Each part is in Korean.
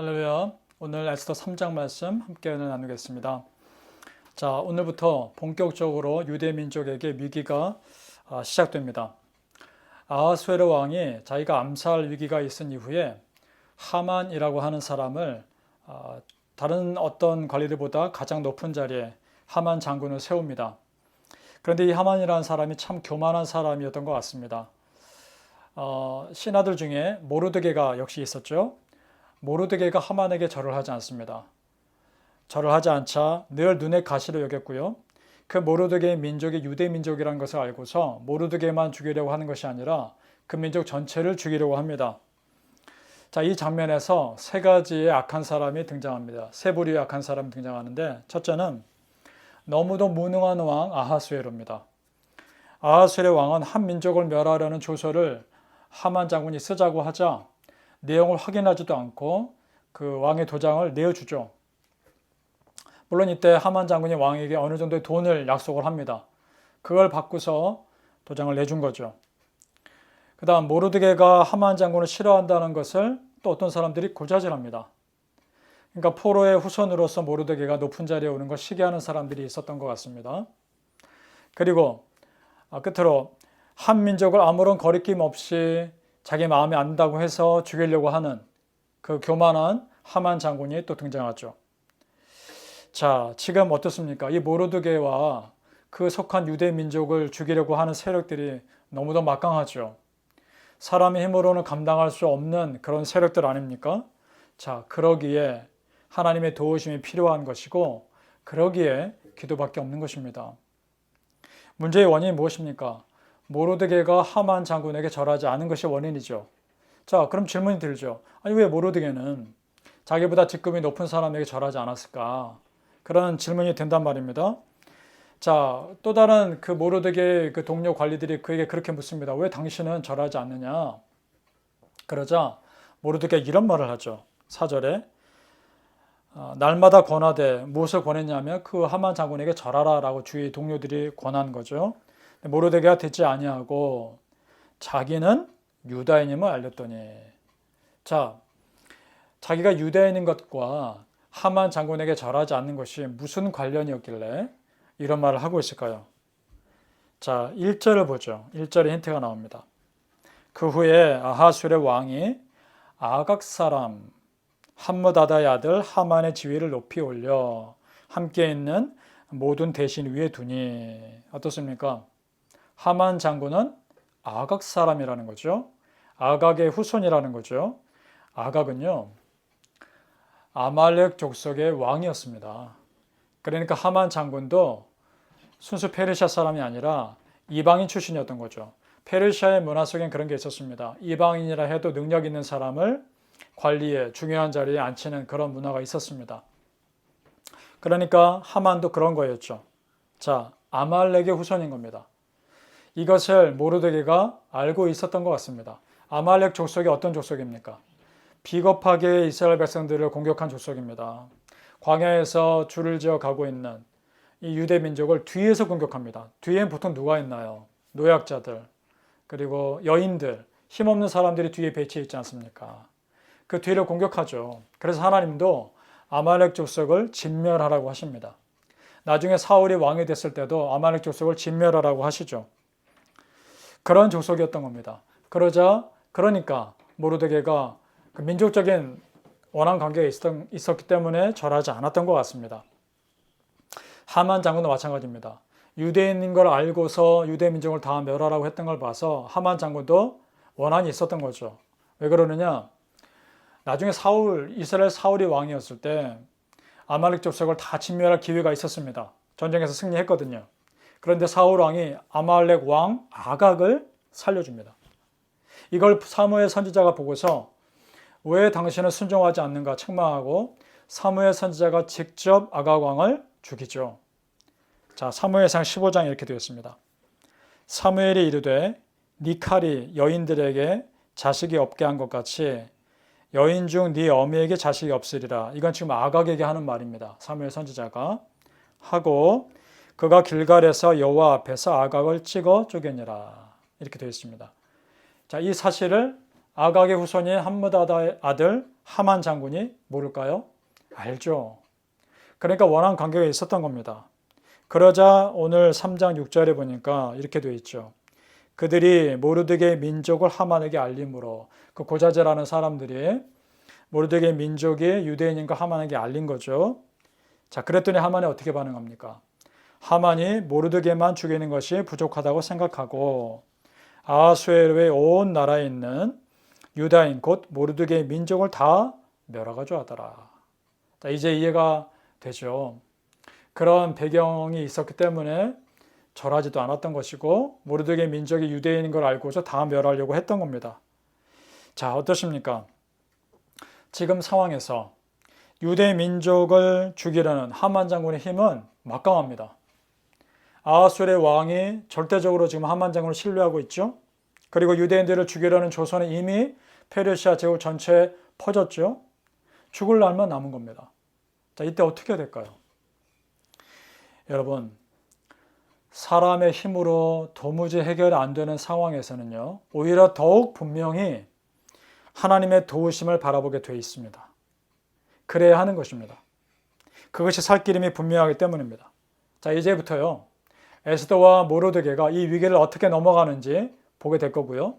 할렐루야. 오늘 에스더 3장 말씀 함께 나누겠습니다. 자, 오늘부터 본격적으로 유대 민족에게 위기가 아, 시작됩니다. 아하수에르 왕이 자기가 암살 위기가 있은 이후에 하만이라고 하는 사람을 아, 다른 어떤 관리들보다 가장 높은 자리에 하만 장군을 세웁니다. 그런데 이 하만이라는 사람이 참 교만한 사람이었던 것 같습니다. 어, 신하들 중에 모르드게가 역시 있었죠. 모르드게가 하만에게 절을 하지 않습니다. 절을 하지 않자 늘 눈에 가시로 여겼고요. 그 모르드게의 민족이 유대 민족이라는 것을 알고서 모르드게만 죽이려고 하는 것이 아니라 그 민족 전체를 죽이려고 합니다. 자, 이 장면에서 세 가지의 악한 사람이 등장합니다. 세 부류의 악한 사람이 등장하는데 첫째는 너무도 무능한 왕 아하수에로입니다. 아하수에의 왕은 한 민족을 멸하려는 조서를 하만 장군이 쓰자고 하자 내용을 확인하지도 않고 그 왕의 도장을 내어주죠. 물론 이때 하만 장군이 왕에게 어느 정도의 돈을 약속을 합니다. 그걸 받고서 도장을 내준 거죠. 그 다음 모르드게가 하만 장군을 싫어한다는 것을 또 어떤 사람들이 고자질합니다. 그러니까 포로의 후손으로서 모르드게가 높은 자리에 오는 걸 시기하는 사람들이 있었던 것 같습니다. 그리고 아, 끝으로 한 민족을 아무런 거리낌 없이 자기 마음에 안 든다고 해서 죽이려고 하는 그 교만한 하만 장군이 또 등장하죠. 자, 지금 어떻습니까? 이 모르드게와 그 속한 유대 민족을 죽이려고 하는 세력들이 너무도 막강하죠. 사람의 힘으로는 감당할 수 없는 그런 세력들 아닙니까? 자, 그러기에 하나님의 도우심이 필요한 것이고, 그러기에 기도밖에 없는 것입니다. 문제의 원인이 무엇입니까? 모로드게가 하만 장군에게 절하지 않은 것이 원인이죠. 자, 그럼 질문이 들죠. 아니, 왜 모로드게는 자기보다 직급이 높은 사람에게 절하지 않았을까? 그런 질문이 된단 말입니다. 자, 또 다른 그 모로드게 그 동료 관리들이 그에게 그렇게 묻습니다. 왜 당신은 절하지 않느냐? 그러자 모로드게 이런 말을 하죠. 사절에 어, 날마다 권하되 무엇을 권했냐면 그 하만 장군에게 절하라라고 주위 동료들이 권한 거죠. 모르드게가 듣지 아니하고 자기는 유다인임을 알렸더니 자 자기가 유다인인 것과 하만 장군에게 절하지 않는 것이 무슨 관련이었길래 이런 말을 하고 있을까요? 자 1절을 보죠. 1절에 힌트가 나옵니다. 그 후에 아하술의 왕이 아각 사람 함무다다의 아들 하만의 지위를 높이 올려 함께 있는 모든 대신 위에 두니 어떻습니까? 하만 장군은 아각 사람이라는 거죠. 아각의 후손이라는 거죠. 아각은요, 아말렉 족속의 왕이었습니다. 그러니까 하만 장군도 순수 페르시아 사람이 아니라 이방인 출신이었던 거죠. 페르시아의 문화 속엔 그런 게 있었습니다. 이방인이라 해도 능력 있는 사람을 관리에 중요한 자리에 앉히는 그런 문화가 있었습니다. 그러니까 하만도 그런 거였죠. 자, 아말렉의 후손인 겁니다. 이것을 모르드게가 알고 있었던 것 같습니다. 아말렉 족속이 어떤 족속입니까? 비겁하게 이스라엘 백성들을 공격한 족속입니다. 광야에서 줄을 지어 가고 있는 이 유대 민족을 뒤에서 공격합니다. 뒤엔 보통 누가 있나요? 노약자들, 그리고 여인들, 힘없는 사람들이 뒤에 배치해 있지 않습니까? 그 뒤를 공격하죠. 그래서 하나님도 아말렉 족속을 진멸하라고 하십니다. 나중에 사울이 왕이 됐을 때도 아말렉 족속을 진멸하라고 하시죠. 그런 족속이었던 겁니다. 그러자 그러니까 모르드게가 그 민족적인 원한 관계가 있었, 있었기 때문에 절하지 않았던 것 같습니다. 하만 장군도 마찬가지입니다. 유대인인 걸 알고서 유대 민족을 다 멸하라고 했던 걸 봐서 하만 장군도 원한이 있었던 거죠. 왜 그러느냐? 나중에 사울 이스라엘 사울이 왕이었을 때 아말렉 족속을 다 진멸할 기회가 있었습니다. 전쟁에서 승리했거든요. 그런데 사울 왕이 아말렉 왕 아각을 살려줍니다. 이걸 사무엘 선지자가 보고서 왜 당신은 순종하지 않는가 책망하고 사무엘 선지자가 직접 아각 왕을 죽이죠. 자, 사무엘상 15장 이렇게 되었습니다. 사무엘이 이르되 네 칼이 여인들에게 자식이 없게 한 것 같이 여인 중 네 어미에게 자식이 없으리라. 이건 지금 아각에게 하는 말입니다. 사무엘 선지자가 하고 그가 길갈에서 여호와 앞에서 아각을 찍어 쪼개니라. 이렇게 되어 있습니다. 자, 이 사실을 아각의 후손인 함므다다의 아들 하만 장군이 모를까요? 알죠. 그러니까 원한 관계가 있었던 겁니다. 그러자 오늘 3장 6절에 보니까 이렇게 되어 있죠. 그들이 모르드게의 민족을 하만에게 알림으로 그 고자제라는 사람들이 모르드게의 민족이 유대인인가 하만에게 알린 거죠. 자, 그랬더니 하만이 어떻게 반응합니까? 하만이 모르드게만 죽이는 것이 부족하다고 생각하고 아수에르의 온 나라에 있는 유다인 곧 모르드게의 민족을 다 멸하가져 하더라. 자, 이제 이해가 되죠. 그런 배경이 있었기 때문에 절하지도 않았던 것이고 모르드게 민족이 유대인인 걸 알고서 다 멸하려고 했던 겁니다. 자, 어떠십니까? 지금 상황에서 유대 민족을 죽이려는 하만 장군의 힘은 막강합니다. 아하술의 왕이 절대적으로 지금 하만 장군을 신뢰하고 있죠. 그리고 유대인들을 죽이려는 조선은 이미 페르시아 제국 전체에 퍼졌죠. 죽을 날만 남은 겁니다. 자, 이때 어떻게 될까요? 여러분, 사람의 힘으로 도무지 해결 안 되는 상황에서는요, 오히려 더욱 분명히 하나님의 도우심을 바라보게 돼 있습니다. 그래야 하는 것입니다. 그것이 살 길임이 분명하기 때문입니다. 자, 이제부터요, 에스더와 모르드게가 이 위기를 어떻게 넘어가는지 보게 될 거고요.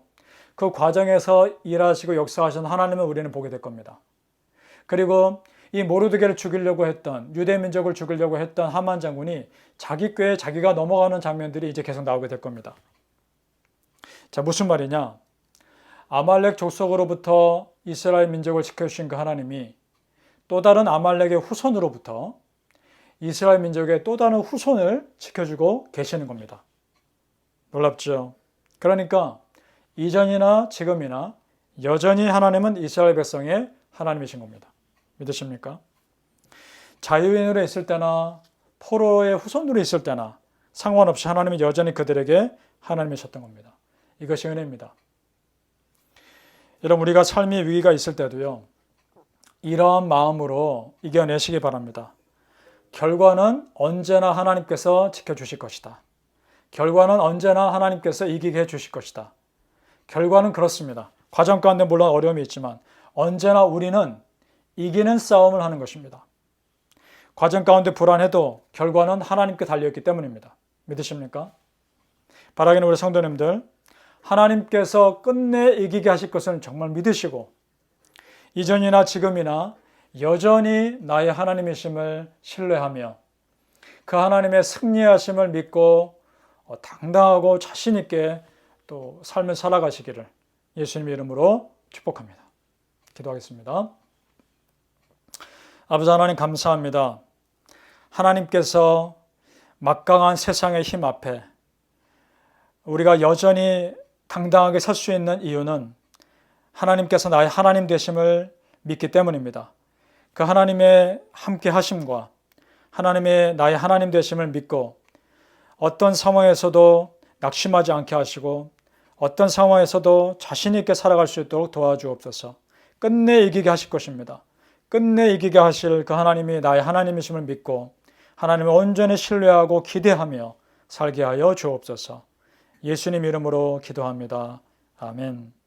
그 과정에서 일하시고 역사하신 하나님을 우리는 보게 될 겁니다. 그리고 이 모르드게를 죽이려고 했던 유대 민족을 죽이려고 했던 하만 장군이 자기 꾀에 자기가 넘어가는 장면들이 이제 계속 나오게 될 겁니다. 자, 무슨 말이냐? 아말렉 족속으로부터 이스라엘 민족을 지켜주신 그 하나님이 또 다른 아말렉의 후손으로부터 이스라엘 민족의 또 다른 후손을 지켜주고 계시는 겁니다. 놀랍죠? 그러니까 이전이나 지금이나 여전히 하나님은 이스라엘 백성의 하나님이신 겁니다. 믿으십니까? 자유인으로 있을 때나 포로의 후손으로 있을 때나 상관없이 하나님이 여전히 그들에게 하나님이셨던 겁니다. 이것이 은혜입니다. 여러분 우리가 삶의 위기가 있을 때도요. 이러한 마음으로 이겨내시기 바랍니다. 결과는 언제나 하나님께서 지켜주실 것이다. 결과는 언제나 하나님께서 이기게 해주실 것이다. 결과는 그렇습니다. 과정 가운데 물론 어려움이 있지만 언제나 우리는 이기는 싸움을 하는 것입니다. 과정 가운데 불안해도 결과는 하나님께 달려있기 때문입니다. 믿으십니까? 바라기는 우리 성도님들 하나님께서 끝내 이기게 하실 것을 정말 믿으시고 이전이나 지금이나 여전히 나의 하나님이심을 신뢰하며 그 하나님의 승리하심을 믿고 어, 당당하고 자신 있게 또 삶을 살아가시기를 예수님 이름으로 축복합니다. 기도하겠습니다. 아버지 하나님 감사합니다. 하나님께서 막강한 세상의 힘 앞에 우리가 여전히 당당하게 설 수 있는 이유는 하나님께서 나의 하나님 되심을 믿기 때문입니다. 그 하나님의 함께 하심과 하나님의 나의 하나님 되심을 믿고 어떤 상황에서도 낙심하지 않게 하시고 어떤 상황에서도 자신 있게 살아갈 수 있도록 도와주옵소서. 끝내 이기게 하실 것입니다. 끝내 이기게 하실 그 하나님이 나의 하나님이심을 믿고 하나님을 온전히 신뢰하고 기대하며 살게 하여 주옵소서. 예수님 이름으로 기도합니다. 아멘.